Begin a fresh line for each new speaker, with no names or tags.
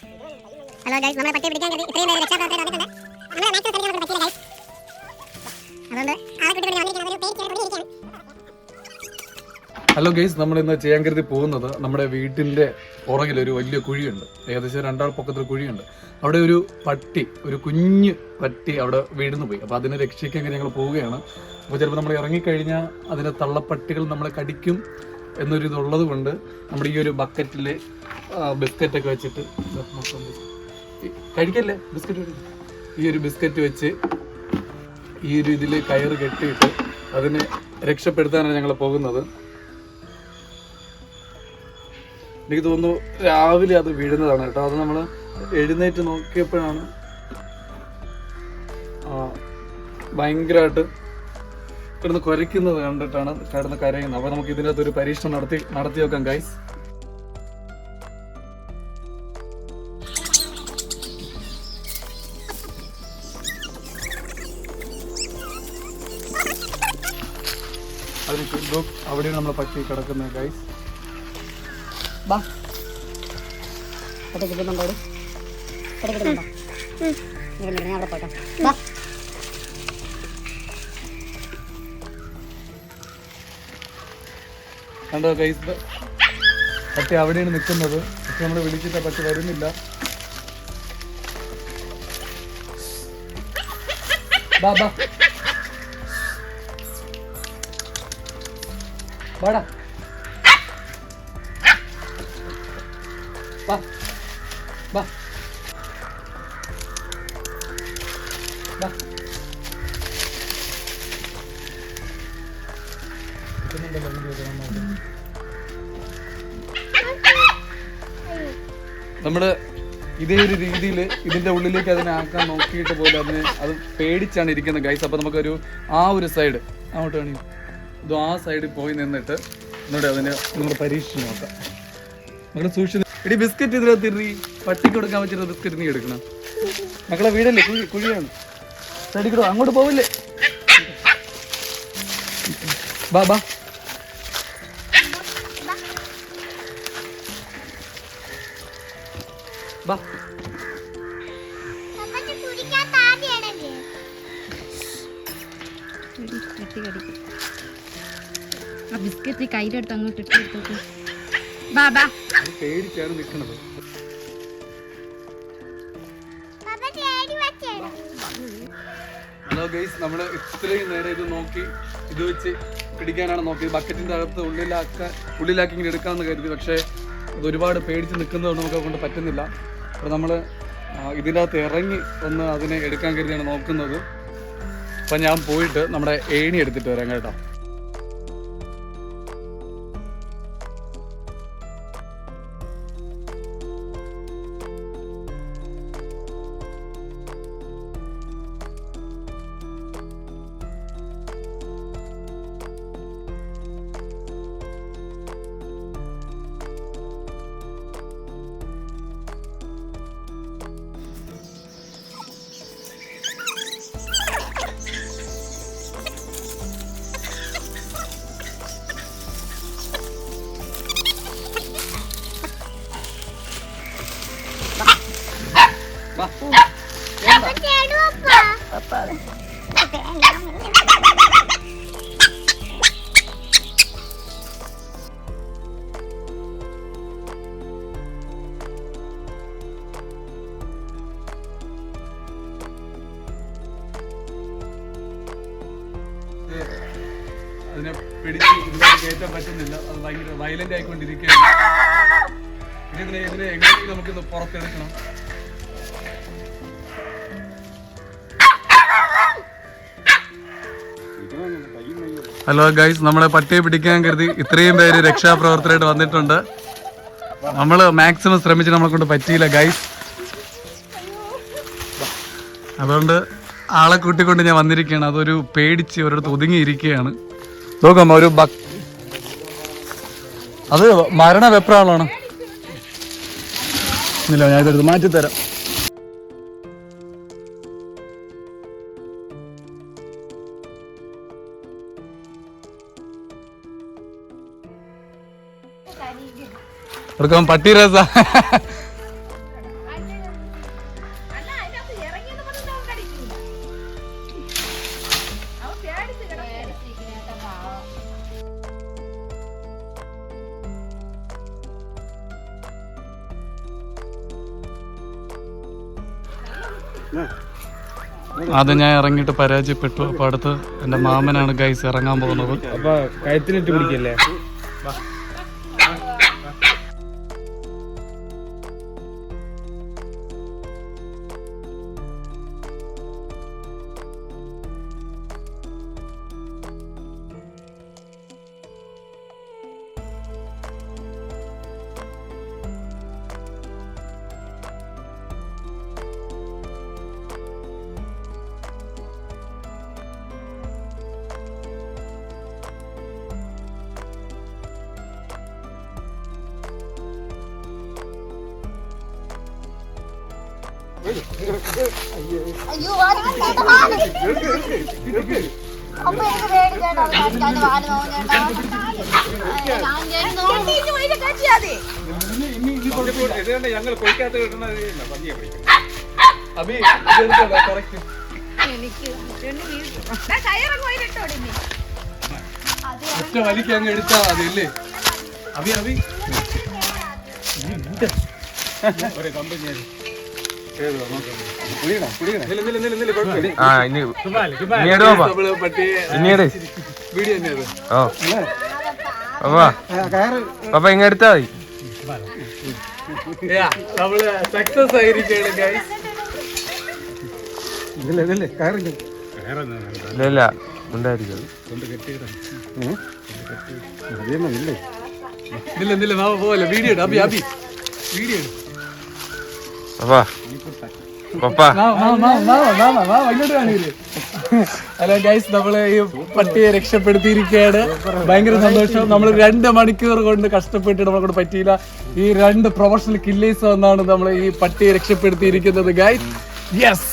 Hello guys നമ്മളെ പട്ടി പിടിക്കാൻ കരുതി ഇത്രയും പേര് രക്ഷാപ്രാർത്ഥന വന്നിട്ടുണ്ട് നമ്മളെ മാക്സിമം ശ്രമിക്കാൻ നമുക്ക് പറ്റില്ല ഗൈസ് അതുകൊണ്ട് ആളെ കുട്ടി വന്നിരിക്കുന്നത് ഒരു പേര് ചേർത്ത്
ഹലോ ഗൈസ് നമ്മൾ ഇന്ന് ചെയ്യാൻ കരുതി പോകുന്നത് നമ്മുടെ വീട്ടിന്റെ പുറകിൽ ഒരു വലിയ കുഴിയുണ്ട്. ഏകദേശം രണ്ടാൾ പൊക്കത്തിൽ കുഴിയുണ്ട്. അവിടെ ഒരു പട്ടി ഒരു കുഞ്ഞ് പട്ടി അവിടെ വീടുന്നു പോയി. അപ്പോൾ അതിനെ രക്ഷിക്കാൻ ഞങ്ങൾ പോവുകയാണ്. അപ്പോൾ ചിലപ്പോൾ നമ്മൾ ഇറങ്ങിക്കഴിഞ്ഞാൽ അതിന്റെ തള്ളപ്പട്ടികൾ നമ്മളെ കടിക്കും എന്നൊരു ഇതുള്ളത് കൊണ്ട് നമ്മുടെ ഈ ഒരു ബക്കറ്റിൽ ബിസ്ക്കറ്റ് ഒക്കെ വെച്ചിട്ട് കഴിക്കല്ലേ? ബിസ്ക്കറ്റ്. ഈ ഒരു ബിസ്ക്കറ്റ് വെച്ച് ഈ ഒരു ഇതിൽ കയറ് കെട്ടിയിട്ട് അതിനെ രക്ഷപ്പെടുത്താനാണ് ഞങ്ങൾ പോകുന്നത്. എനിക്ക് തോന്നുന്നു രാവിലെ അത് വീഴുന്നതാണ് കേട്ടോ. അത് നമ്മൾ എഴുന്നേറ്റ് നോക്കിയപ്പോഴാണ് ഭയങ്കരമായിട്ട് കിടന്ന് കുരയ്ക്കുന്നത് കണ്ടിട്ടാണ് കിടന്ന് കരയുന്നത്. അപ്പോൾ നമുക്ക് ഇതിനകത്ത് ഒരു പരീക്ഷണം നടത്തി നടത്തി നോക്കാം ഗൈസ് ചുറ്റും അവിടെയാണ് നമ്മളെ പട്ടി കിടക്കുന്നത് ഗൈസ്
ബാ. കിട്ടുന്നുണ്ടോ അവിടെ പോട്ടെ ബാ.
കണ്ടോ ഗൈസ് പട്ടി അവിടെയാണ് നിൽക്കുന്നത്. പക്ഷെ നമ്മൾ വിളിച്ചിട്ട് പട്ടി വരുന്നില്ല. ബാ. വാടാ. വാ. വാ. വാ. നമ്മൾ ഇതേ ഒരു രീതിയിൽ ഇതിന്റെ ഉള്ളിലേക്ക് അതിനെ ആക്കാൻ നോക്കിയിട്ട് പോലും അതിന് അത് പേടിച്ചാണ് ഇരിക്കുന്നത് ഗൈസ് അപ്പൊ നമുക്കൊരു ആ ഒരു സൈഡ് അങ്ങോട്ട് വേണി. ഇത് ആ സൈഡിൽ പോയി നിന്നിട്ട് എന്നിട്ട് അതിനെ നമ്മൾ പരീക്ഷിച്ച് നോക്കാം. മക്കളെ സൂക്ഷിച്ച് ഇടി ബിസ്ക്കറ്റ് ഇതിനകത്ത് ഇറി പട്ടിക്ക് കൊടുക്കാൻ പറ്റുന്ന ബിസ്ക്കറ്റ് നീ എടുക്കണം? മക്കളെ വീടല്ലേ? കുഴി കുഴിയാണ്. സൈഡിൽ കൂടെ അങ്ങോട്ട് പോവില്ലേ? ബാ ബാ. ബാ.
ആ ബിസ്ക്കറ്റ് കയ്യിലെടുത്ത് അങ്ങോട്ട് ഇട്ട് കൊടുത്തോക്ക് ബാ ബാ.
അത് പേടിച്ചാണ് നിൽക്കുന്നത് ഹലോ ഗൈസ് നമ്മൾ ഇത്രയും നേരം ഇത് നോക്കി ഇത് വെച്ച് പിടിക്കാനാണ് നോക്കിയത്. ബക്കറ്റിന്റെ അകത്ത് ഉള്ളിലാക്കാൻ ഉള്ളിലാക്കി ഇങ്ങനെ എടുക്കാമെന്ന് കരുതി. പക്ഷേ ഇത് ഒരുപാട് പേടിച്ച് നിൽക്കുന്നതുകൊണ്ട് നമുക്ക് കൊണ്ട് പറ്റുന്നില്ല. അപ്പോൾ നമ്മൾ ഇതിന്റെ അകത്ത് ഇറങ്ങി ഒന്ന് അതിനെ എടുക്കാൻ കരുതിയാണ് നോക്കുന്നത്. അപ്പം ഞാൻ പോയിട്ട് നമ്മുടെ ഏണി എടുത്തിട്ട് വരാം കേട്ടോ. അതിനെ പിടിച്ച് ഇതിനകത്ത് കയറ്റാൻ പറ്റുന്നില്ല. അത് ഭയങ്കര വയലന്റ് ആയിക്കൊണ്ടിരിക്കുകയാണ്. ഇതിനെ ഇതിനെ നമുക്ക് നമുക്കിന്ന് പുറത്തെടുക്കണം. ഹലോ ഗൈസ് നമ്മളെ പട്ടിയെ പിടിക്കാൻ കരുതി ഇത്രയും പേര് രക്ഷാപ്രവർത്തകരായിട്ട് വന്നിട്ടുണ്ട്. നമ്മൾ മാക്സിമം ശ്രമിച്ച് നമ്മളെ കൊണ്ട് പറ്റിയില്ല ഗൈസ് അതുകൊണ്ട് ആളെ കൂട്ടിക്കൊണ്ട് ഞാൻ വന്നിരിക്കുകയാണ്. അതൊരു പേടിച്ച് ഒരിടത്ത് ഒതുങ്ങിയിരിക്കുകയാണ്. നോക്കാം ഒരു ബക് അത് മരണ വെപ്രാളാണ് ഇല്ല ഞാൻ ഇതെടുത്ത് മാറ്റിത്തരാം. എടുക്കാം പട്ടി രസ. ആദ്യം ഞാൻ ഇറങ്ങിയിട്ട് പരാജയപ്പെട്ടു. അപ്പൊ അടുത്ത് എന്റെ മാമനാണ് ഗൈസ് ഇറങ്ങാൻ പോകുന്നത്.
അപ്പൊ കയത്തിലിട്ട് പിടിക്കല്ലേ ഞങ്ങൾ കൊയ്ക്കാത്ത കിട്ടുന്നത് പന്നിയെ പിടിക്കും
അഭി. ഒറ്റ വലിക്ക് അങ്ങ് എടുത്താ മതി ഇല്ലേ? അഭി അഭി.
ഒരു കമ്പനി
ആ ഇനി ഓ. ഇങ്ങ എടുത്താ മതി.
നമ്മൾ സക്സസ് ആയിരിക്കാണ് ഗൈസ്
ഇല്ല ഉണ്ടായിരിക്കും
വീഡിയോ വീഡിയോ
പാപ്പാ പപ്പാ
ഹലോ ഗൈസ് നമ്മൾ ഈ പട്ടിയെ രക്ഷപ്പെടുത്തിയിരിക്കുകയാണ്. ഭയങ്കര സന്തോഷം. നമ്മൾ രണ്ട് മണിക്കൂർ കൊണ്ട് കഷ്ടപ്പെട്ട് നമ്മളെ കൊണ്ട് പറ്റിയില്ല. ഈ രണ്ട് പ്രൊഫഷണൽ കില്ലേഴ്സ് വന്നാണ് നമ്മൾ ഈ പട്ടിയെ രക്ഷപ്പെടുത്തിയിരിക്കുന്നത് ഗൈസ് യെസ്